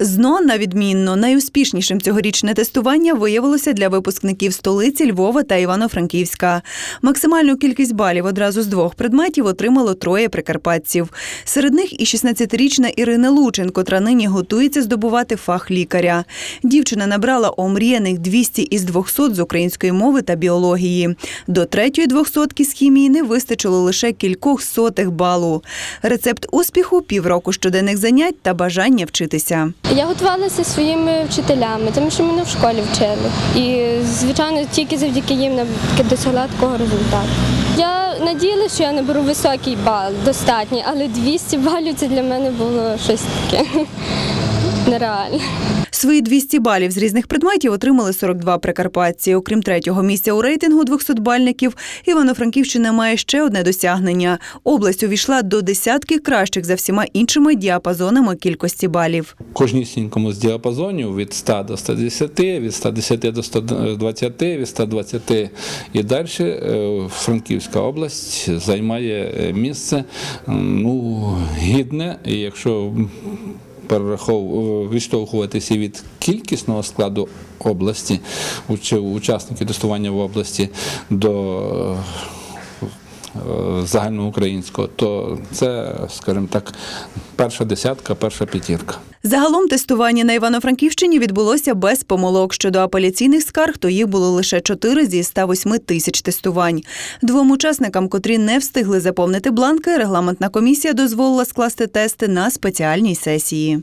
ЗНО на відмінно найуспішнішим цьогорічне тестування виявилося для випускників столиці Львова та Івано-Франківська. Максимальну кількість балів одразу з двох предметів отримало троє прикарпатців. Серед них і 16-річна Ірина Лучин, котра нині готується здобувати фах лікаря. Дівчина набрала омріяних 200 із 200 з української мови та біології. До третьої двохсотки з хімії не вистачило лише кількох сотих балу. Рецепт успіху півроку щоденних занять та бажання вчитися. Я готувалася своїми вчителями, тому що мене в школі вчили. І, звичайно, тільки завдяки їм досягла такого результату. Я надіялася, що я наберу високий бал, достатній, але 200 балів це для мене було щось таке нереальне. Свої 200 балів з різних предметів отримали 42 прикарпатці. Окрім третього місця у рейтингу 200-бальників, Івано-Франківщина має ще одне досягнення. Область увійшла до десятки кращих за всіма іншими діапазонами кількості балів. кожнісінькому з діапазонів від 100 до 110, від 110 до 120, від 120 і далі е, Франківська область займає е, місце ну, гідне, і якщо відштовхуватися від кількісного складу області, чи учасників тестування в області до е, е, загальноукраїнського, то це, скажімо так, перша десятка, перша п'ятірка. Загалом тестування на Івано-Франківщині відбулося без помилок. Щодо апеляційних скарг, то їх було лише 4 зі 108 тисяч тестувань. Двом учасникам, котрі не встигли заповнити бланки, регламентна комісія дозволила скласти тести на спеціальній сесії.